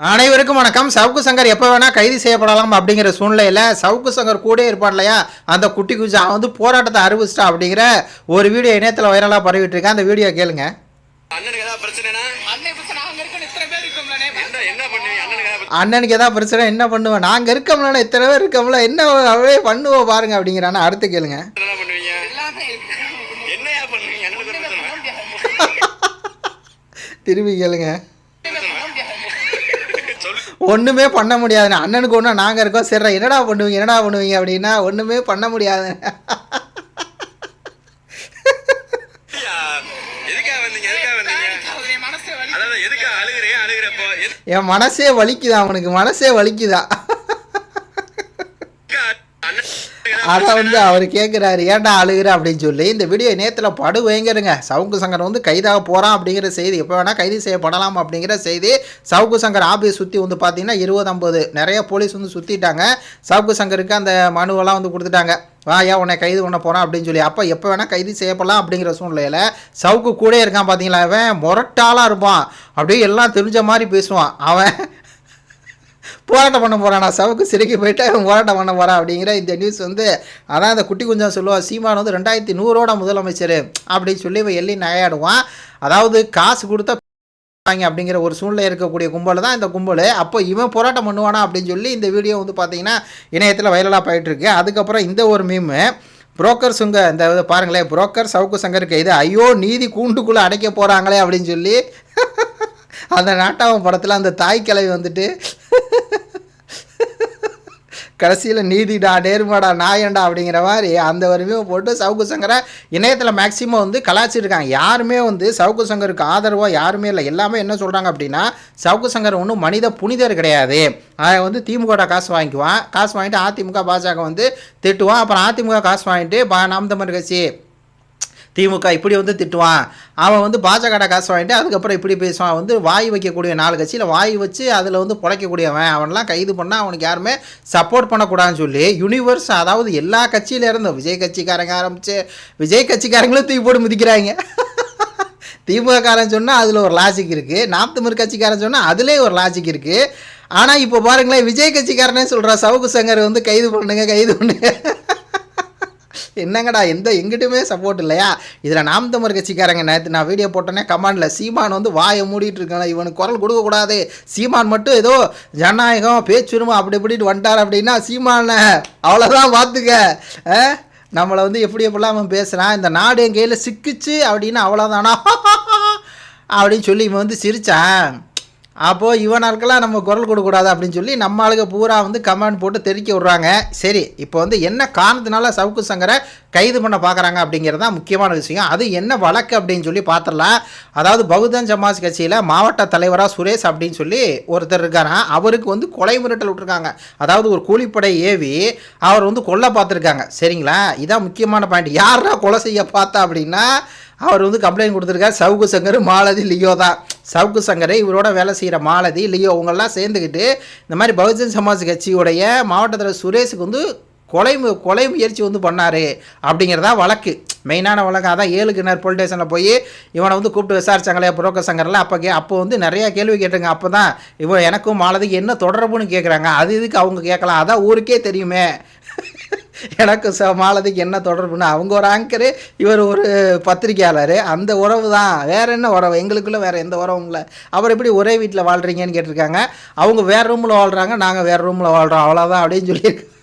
அனைவருக்கும் வணக்கம். சவுக்கு சங்கர் எப்போ வேணால் கைது செய்யப்படலாம் அப்படிங்கிற சூழ்நிலையில் சவுக்கு சங்கர் கூட இருப்பான் இல்லையா? அந்த குட்டி குஜா அவன் வந்து போராட்டத்தை அறிவிச்சிட்டா அப்படிங்கிற ஒரு வீடியோ இணையத்தில் வைரலாக பரவிட்டு இருக்கேன் அந்த வீடியோ கேளுங்க. அண்ணனுக்கு ஏதாவது பிரச்சனை என்ன? பண்ணுவேன் நாங்கள் இருக்கோம்ல இத்தனை பேர் இருக்கோம்ல என்ன அவே பண்ணுவோம் பாருங்க அப்படிங்கிறான அடுத்து கேளுங்க. என்ன பண்ணுவீங்க எல்லாமே இருக்கு என்னையா பண்ணுவீங்க அண்ணனுக்கு ஒரு ஒண்ணுமே பிரச்சனை பண்ண முடியாது திரும்பி கேளுங்க ஒண்ணுமே பண்ண முடியாது சொல்லு ஒன்றுமே பண்ண முடியாதுண்ணே. அண்ணனுக்கு ஒன்று நாங்கள் இருக்கோம். சரி என்னடா பண்ணுவீங்க என்னடா பண்ணுவீங்க அப்படின்னா ஒன்றுமே பண்ண முடியாது என் மனசே வலிக்குதா அவனுக்கு? மனசே வலிக்குதா? அதை வந்து அவர் கேட்குறாரு ஏன்டா அழுகிற? அப்படின்னு சொல்லி இந்த வீடியோ நேரத்தில் படு வைங்கிறங்க சவுக்கு சங்கர் வந்து கைதாக போகிறான் அப்படிங்கிற செய்தி எப்போ வேணால் கைது செய்யப்படலாம் அப்படிங்கிற செய்தி சவுக்கு சங்கர் ஆஃபீஸ் சுற்றி வந்து பார்த்தீங்கன்னா இருபது ஐம்பது நிறைய போலீஸ் வந்து சுற்றிட்டாங்க சவுக்கு சங்கருக்கு அந்த மனுவெல்லாம் வந்து கொடுத்துட்டாங்க. வா ஏன் உன்னை கைது பண்ண போகிறான் அப்படின்னு சொல்லி. அப்போ எப்போ வேணால் கைது செய்யப்படலாம் அப்படிங்கிற சூழ்நிலையில் சவுக்கு கூட இருக்கான் பார்த்தீங்களா அவன் முரட்டாளாக இருப்பான் அப்படியே எல்லாம் தெரிஞ்ச மாதிரி பேசுவான். அவன் போராட்டம் பண்ண போகிறான் நான் சவுக்கு சிறைக்கு போயிட்டு அவன் போராட்டம் பண்ண போகிறான் அப்படிங்கிற இந்த நியூஸ் வந்து அதான் இந்த குட்டி குஞ்சம் சொல்லுவான் சீமான் வந்து ரெண்டாயிரத்தி நூறோட முதலமைச்சர் அப்படின்னு சொல்லி இவன் எள்ளி நகையாடுவான். அதாவது காசு கொடுத்தா அப்படிங்கிற ஒரு சூழ்நிலை இருக்கக்கூடிய கும்பல் தான் இந்த கும்பல். அப்போ இவன் போராட்டம் பண்ணுவானா அப்படின்னு சொல்லி இந்த வீடியோ வந்து பார்த்தீங்கன்னா இணையத்தில் வைரலாக போயிட்டு இருக்கு. அதுக்கப்புறம் இந்த ஒரு மீமு புரோக்கர் சுங்க இந்த இதை பாருங்களேன் புரோக்கர் சவுக்கு சங்கருக்கு இது ஐயோ நீதி கூண்டுக்குள்ளே அடைக்க போகிறாங்களே அப்படின்னு சொல்லி அந்த நாட்டாவன் படத்தில் அந்த தாய் கிளவி வந்துட்டு கடைசியில் நீதிடா நேர்மாடா நாயண்டா அப்படிங்கிற மாதிரி அந்த வரையும் போட்டு சவுக்கு சங்கரை இணையத்தில் மேக்சிமம் வந்து கலாச்சிருக்காங்க யாருமே வந்து சவுக்கு சங்கருக்கு ஆதரவாக யாருமே இல்லை. எல்லாமே என்ன சொல்கிறாங்க அப்படின்னா சவுக்கு சங்கர் ஒன்றும் மனித புனிதர் கிடையாது. அதை வந்து திமுக காசு வாங்கிக்குவான். காசு வாங்கிட்டு அதிமுக பாஜக வந்து திட்டுவான். அப்புறம் அதிமுக காசு வாங்கிட்டு பா நாம் தமிழ் கட்சி திமுக இப்படி வந்து திட்டுவான். அவன் வந்து பாஜக காசு வாங்கிட்டு அதுக்கப்புறம் இப்படி பேசுவான். வந்து வாய் வைக்கக்கூடிய நாலு கட்சியில் வாய் வச்சு அதில் வந்து பிழைக்கக்கூடியவன் அவன்லாம் கைது பண்ணால் அவனுக்கு யாருமே சப்போர்ட் பண்ணக்கூடாதுன்னு சொல்லி யூனிவர்ஸ் அதாவது எல்லா கட்சியிலேருந்தும் விஜய் கட்சிக்காரங்க ஆரம்பித்து விஜய் கட்சிக்காரங்களும் தூக்கி போட்டு மிதிக்கிறாங்க. திமுக காரன் சொன்னால் அதில் ஒரு லாஜிக் இருக்குது நாம் தமிழ் கட்சிக்காரன் சொன்னால் அதுலேயே ஒரு லாஜிக் இருக்குது ஆனால் இப்போ பாருங்களேன் விஜய் கட்சிக்காரனே சொல்கிறா சவுக்கு சங்கர் வந்து கைது பண்ணுங்க கைது பண்ணுங்க. என்னங்கடா எந்த எங்கிட்டுமே சப்போர்ட் இல்லையா? இதில் நாம் தமிழ் கட்சிக்காரங்க நேற்று நான் வீடியோ போட்டோன்னே கமாண்டில் சீமான் வந்து வாயை மூடிட்டு இருக்கான் இவனுக்கு குரல் கொடுக்கக்கூடாது சீமான் மட்டும் ஏதோ ஜனநாயகம் பேச்சுரிமை அப்படி இப்படிட்டு வந்துட்டார் அப்படின்னா சீமானை அவ்வளோதான் பார்த்துக்க ஆ? நம்மளை வந்து எப்படி எப்படிலாம் அவன் பேசுகிறான் இந்த நாடு என் கையில் சிக்கிச்சு அப்படின்னு அவ்வளோதானா அப்படின்னு சொல்லி இவன் வந்து சிரிச்சான். அப்போது இவனாளுக்கெல்லாம் நம்ம குரல் கொடுக்கக்கூடாது அப்படின்னு சொல்லி நம்ம ஆளுக பூரா வந்து கமெண்ட் போட்டு தெரிவிக்க விட்றாங்க. சரி இப்போ வந்து என்ன காரணத்தினால சவுக்கு சங்கரை கைது பண்ண பார்க்குறாங்க அப்படிங்கிறது தான் முக்கியமான விஷயம். அது என்ன வழக்கு அப்படின்னு சொல்லி பார்த்துடலாம் அதாவது பகுஜன் சமாஜ் கட்சியில் மாவட்ட தலைவராக சுரேஷ் அப்படின்னு சொல்லி ஒருத்தர் இருக்காராம் அவருக்கு வந்து கொலை மிரட்டல் விட்டுருக்காங்க. அதாவது ஒரு கூலிப்படை ஏவி அவர் வந்து கொல்ல பார்த்துருக்காங்க. சரிங்களா? இதான் முக்கியமான பாயிண்ட் யாரா கொலை செய்ய பார்த்தா அப்படின்னா அவர் வந்து கம்ப்ளைண்ட் கொடுத்துருக்காரு சவுக்கு சங்கர் மாலதி லியோ தான். சவுக்கு சங்கர் இவரோட வேலை செய்கிற மாலதி லியோ இவங்கெல்லாம் சேர்ந்துக்கிட்டு இந்த மாதிரி பகுஜன் சமாஜ் கட்சியுடைய மாவட்டத்தில் சுரேஷுக்கு வந்து கொலை கொலை முயற்சி வந்து பண்ணார் அப்படிங்கிறதா வழக்கு. மெயினான வழக்கு அதான் ஏழு கிணறு போலீஸ் ஸ்டேஷனில் போய் இவனை வந்து கூப்பிட்டு விசாரிச்சாங்களே புரோக்கர் சங்கரில் அப்போ கே அப்போ வந்து நிறையா கேள்வி கேட்டுங்க அப்போ தான் இவன் எனக்கும் மாலதிக்கு என்ன தொடர்புன்னு கேட்குறாங்க அது இதுக்கு அவங்க கேட்கலாம். அதான் ஊருக்கே தெரியுமே. எனக்கு ச மாலதிக்கு என்ன தொடர்புன்னு அவங்க ஒரு ஆங்கரு இவர் ஒரு பத்திரிகையாளர். அந்த உறவு தான். வேற என்ன உறவு? எங்களுக்குள்ள வேறு எந்த உறவும் இல்லை. அவர் எப்படி ஒரே வீட்டில் வாழ்கிறீங்கன்னு கேட்டிருக்காங்க. அவங்க வேறு ரூமில் வாழ்கிறாங்க நாங்கள் வேறு ரூமில் வாழ்கிறோம் அவ்வளோதான் அப்படின்னு சொல்லியிருக்காங்க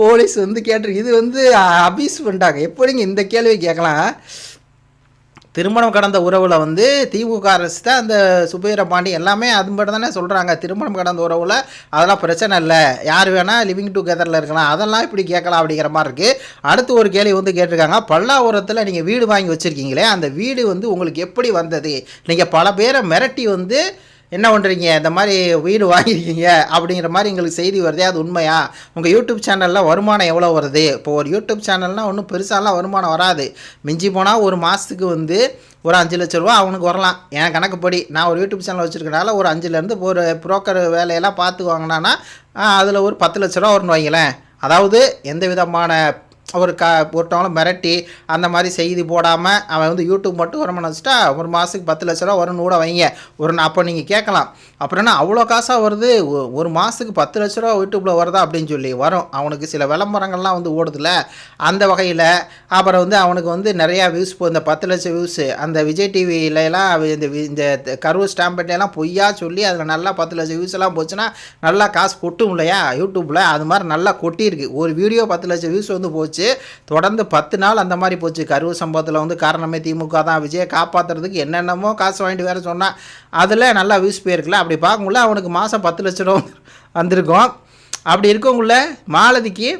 போலீஸ் வந்து கேட்டிருக்கு. இது வந்து அபீஸ் பண்ணிட்டாங்க. எப்படிங்க இந்த கேள்வி கேட்கலாம்? திருமணம் கடந்த உறவில் வந்து திமுக அரசு தான் அந்த சுபீர பாண்டி எல்லாமே அது மட்டும் தானே சொல்கிறாங்க திருமணம் கடந்த உறவில் அதெல்லாம் பிரச்சனை இல்லை. யார் வேணால் லிவிங் டுகெதரில் இருக்கலாம். அதெல்லாம் இப்படி கேட்கலாம் அப்படிங்கிற மாதிரி இருக்குது அடுத்து ஒரு கேள்வி வந்து கேட்டிருக்காங்க. பல்லாவரத்தில் நீங்கள் வீடு வாங்கி வச்சுருக்கீங்களே அந்த வீடு வந்து உங்களுக்கு எப்படி வந்தது? நீங்கள் பல பேரை மிரட்டி வந்து என்ன பண்ணுறீங்க இந்த மாதிரி வீடு வாங்கியிருக்கீங்க. அப்படிங்கிற மாதிரி எங்களுக்கு செய்தி வருதே அது உண்மையா? உங்கள் யூடியூப் சேனலில் வருமானம் எவ்வளோ வருது? இப்போ ஒரு யூடியூப் சேனல்னால் ஒன்றும் பெருசாலாம் வருமானம் வராது. மிஞ்சி போனால் ஒரு மாதத்துக்கு வந்து ஒரு அஞ்சு லட்ச ரூபா அவனுக்கு வரலாம். என் கணக்குப்படி நான் ஒரு யூடியூப் சேனல் வச்சுருக்கனால ஒரு அஞ்சுலேருந்து ஒரு புரோக்கர் வேலையெல்லாம் பார்த்து வாங்கினான்னா அதில் ஒரு பத்து லட்ச ரூபா வரும்னு வைங்களேன். அதாவது எந்த விதமான ஒரு க ஒருத்தவங்களும் மிரட்டி அந்த மாதிரி செய்தி போடாமல் அவன் வந்து யூடியூப் மட்டும் வருமானம் வச்சுட்டா ஒரு மாதத்துக்கு பத்து லட்ச ரூபா வரும்னு கூட வைங்க. ஒரு அப்போ நீங்கள் கேட்கலாம். அப்புறம் என்ன அவ்வளோ காசாக வருது? ஒரு மாதத்துக்கு பத்து லட்ச ரூபா யூடியூப்பில் வருதா அப்படின்னு சொல்லி வரும். அவனுக்கு சில விளம்பரங்கள்லாம் வந்து ஓடுதுல அந்த வகையில் அப்புறம் வந்து அவனுக்கு வந்து நிறையா வியூஸ் போ இந்த பத்து லட்சம் வியூஸு அந்த விஜய் டிவிலலாம் இந்த இந்த கரூர் ஸ்டாம்பெட்லாம் பொய்யா சொல்லி அதில் நல்லா பத்து லட்சம் வியூஸ் எல்லாம் போச்சுன்னா நல்லா காசு கொட்டும் இல்லையா? யூடியூப்பில் அது மாதிரி நல்லா கொட்டியிருக்கு. ஒரு வீடியோ பத்து லட்சம் வியூஸ் வந்து போச்சு. தொடர்ந்து பத்து நாள் அந்த மாதிரி போச்சு. கரூர் சம்பவத்தில் வந்து காரணமே திமுக தான். விஜயை காப்பாற்றுறதுக்கு என்னென்னமோ காசு வாங்கிட்டு வேறு சொன்னால் அதில் நல்லா வியூஸ் போயிருக்குல்ல. அப்படி பார்க்கும்போது அவனுக்கு மாதம் பத்து லட்ச ரூபா வந்திருக்கும். அப்படி இருக்கவங்கள மாலதிக்கு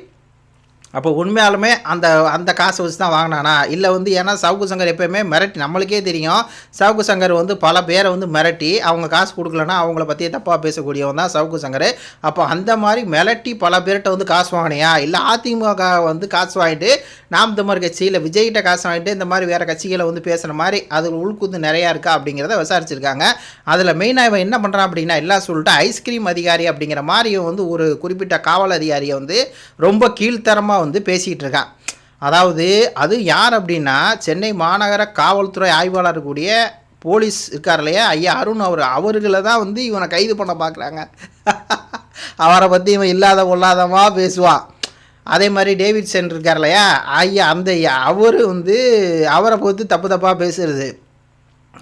அப்போ உண்மையாலுமே அந்த அந்த காசை வச்சு தான் வாங்கினானா? இல்லை வந்து ஏன்னா சவுக்கு சங்கர் எப்போயுமே மிரட்டி நம்மளுக்கே தெரியும். சவுக்கு சங்கர் வந்து பல பேரை வந்து மிரட்டி அவங்க காசு கொடுக்கலன்னா அவங்கள பற்றியே தப்பாக பேசக்கூடியவன் தான் சவுக்கு சங்கர். அப்போ அந்த மாதிரி மிரட்டி பல பேர்கிட்ட வந்து காசு வாங்கினியா? இல்லை அதிமுக வந்து காசு வாங்கிட்டு நாம் தமிழர் கட்சியில் விஜய்கிட்ட காசு வாங்கிட்டு இந்த மாதிரி வேறு கட்சிகளை வந்து பேசுகிற மாதிரி அதில் உள்குந்து நிறையா இருக்கா அப்படிங்கிறத விசாரிச்சிருக்காங்க. அதில் மெயினாக இவன் என்ன பண்ணுறான் அப்படின்னா எல்லாம் சொல்லிட்டு ஐஸ்கிரீம் அதிகாரி அப்படிங்கிற மாதிரியும் வந்து ஒரு குறிப்பிட்ட காவல் அதிகாரியை வந்து ரொம்ப கீழ்த்தரமாக வந்து பேசிக்கிட்டு இருக்கான் அதாவது அது யார் அப்படின்னா சென்னை மாநகர காவல்துறை ஆய்வாளர் கூடிய போலீஸ் இருக்கார் இல்லையா? ஐயா அருண் அவர். அவர்களை தான் வந்து இவனை கைது பண்ண பார்க்குறாங்க. அவரை பற்றி இவன் இல்லாத கொள்ளாதமா பேசுவான் அதே மாதிரி டேவிட்சன் இருக்கார் இல்லையா? ஐயா அந்த அவர் வந்து அவரை பொறுத்து தப்பு தப்பாக பேசுறது.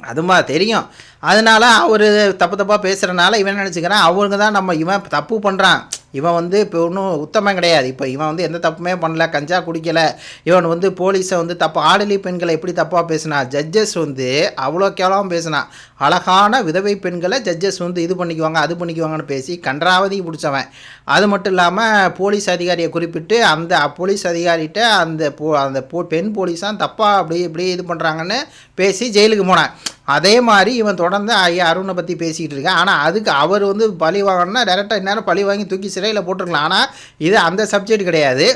அதுமா தெரியும். அதனால அவர் தப்பு தப்பாக பேசுகிறனால இவன் நினச்சிக்கிறான்? அவங்க தான் நம்ம இவன் தப்பு பண்ணுறான் இவன் வந்து இப்போ ஒன்றும் உத்தமம் கிடையாது. இப்போ இவன் வந்து எந்த தப்புமே பண்ணல கஞ்சா குடிக்கலை. இவன் வந்து போலீஸை வந்து தப்பு ஆடலி பெண்களை எப்படி தப்பாக பேசினா ஜட்ஜஸ் வந்து அவ்வளோ கேவலமாக பேசினான் அழகான விதவை பெண்களை ஜட்ஜஸ் வந்து இது பண்ணிக்குவாங்க அது பண்ணிக்குவாங்கன்னு பேசி கன்றாவதி பிடிச்சவன். அது மட்டும் இல்லாமல் போலீஸ் அதிகாரியை குறிப்பிட்டு அந்த போலீஸ் அதிகாரிகிட்ட அந்த போ அந்த போ பெண் போலீஸாக தப்பாக அப்படி இப்படி இது பண்ணுறாங்கன்னு பேசி ஜெயிலுக்கு போனான். அதே மாதிரி இவன் தொடர்ந்து ஐயா அருணை பற்றி பேசிக்கிட்டு இருக்கான். ஆனால் அதுக்கு அவர் வந்து பழி வாங்கணும்னா டேரெக்டாக இந்நேரம் பழி வாங்கி தூக்கி சிறையில் போட்டிருக்கலாம். ஆனால் இது அந்த சப்ஜெக்ட் கிடையாது.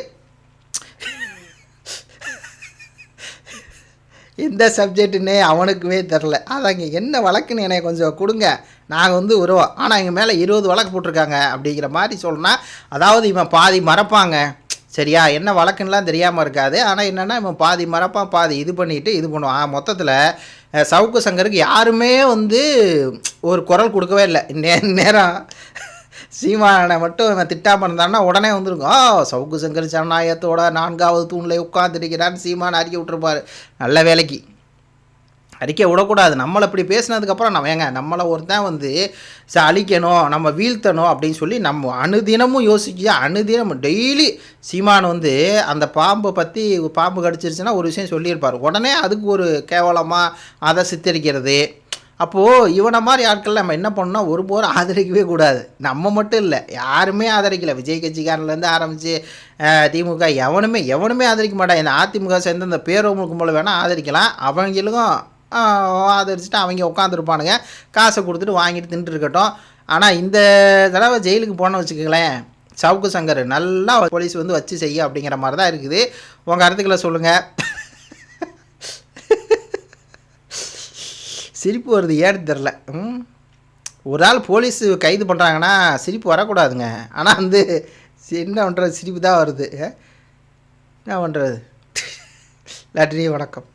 எந்த சப்ஜெக்ட்டுன்னே அவனுக்குமே தெரில. அதாங்க என்ன வழக்குன்னு எனக்கு கொஞ்சம் கொடுங்க. நாங்கள் வந்து வருவோம் ஆனால் எங்கள் மேலே இருபது வழக்கு போட்டிருக்காங்க அப்படிங்கிற மாதிரி சொல்லணும்னா அதாவது இவன் பாதி மறப்பாங்க. சரியா? என்ன வழக்குன்னெலாம் தெரியாமல் இருக்காது. ஆனால் என்னென்னா இவன் பாதி மறப்பான் பாதி இது பண்ணிவிட்டு இது பண்ணுவான். மொத்தத்தில் சவுக்கு சங்கருக்கு யாருமே வந்து ஒரு குரல் கொடுக்கவே இல்லை. நே நேரம் சீமானை மட்டும் இவன் திட்டாமல் இருந்தான்னா உடனே வந்துருக்கும். ஆ சவுக்கு சங்கர் ஜனநாயகத்தோட நான்காவது தூணில் உட்காந்துருக்கிறான்னு சீமானை அறிக்கை விட்டுருப்பார். நல்ல வேலைக்கு. அறிக்கை விடக்கூடாது. நம்மளை இப்படி பேசினதுக்கப்புறம் நம்ம ஏங்க நம்மளை ஒருத்தன் வந்து ச அழிக்கணும் நம்ம வீழ்த்தணும் அப்படின்னு சொல்லி நம்ம அனுதினமும் யோசிச்சு அனுதினம் டெய்லி சீமான் வந்து அந்த பாம்பை பற்றி பாம்பு கடிச்சிருச்சுன்னா ஒரு விஷயம் சொல்லியிருப்பார். உடனே அதுக்கு ஒரு கேவலமாக அதை சித்தரிக்கிறது. அப்போது இவனை மாதிரி ஆட்கள் நம்ம என்ன பண்ணோம் ஒரு போர் ஆதரிக்கவே கூடாது. நம்ம மட்டும் இல்லை. யாருமே ஆதரிக்கலை. விஜய் கட்சிக்காரன்லேருந்து ஆரம்பித்து திமுக எவனுமே எவனுமே ஆதரிக்க மாட்டான். இந்த அதிமுக சேர்ந்து இந்த பேரவங்களுக்கு போல வேணால் ஆதரிக்கலாம். அவங்களுக்கும் ஆதரிச்சுட்டு அவங்க உட்காந்துருப்பானுங்க காசை கொடுத்துட்டு வாங்கிட்டு தின்ட்டு இருக்கட்டும். ஆனால் இந்த தடவை ஜெயிலுக்கு போன வச்சுக்கோங்களேன் சவுக்கு சங்கர் நல்லா போலீஸ் வந்து வச்சு செய்ய அப்படிங்கிற மாதிரி தான் இருக்குது. உங்கள் கருத்துக்களை சொல்லுங்கள் சிரிப்பு வருது. ஏன்னு தெரில ம்? ஒரு ஆள் போலீஸ் கைது பண்ணுறாங்கன்னா சிரிப்பு வரக்கூடாதுங்க. ஆனால் வந்து என்ன பண்ணுறது சிரிப்பு தான் வருது. என்ன பண்ணுறது நன்றி வணக்கம்.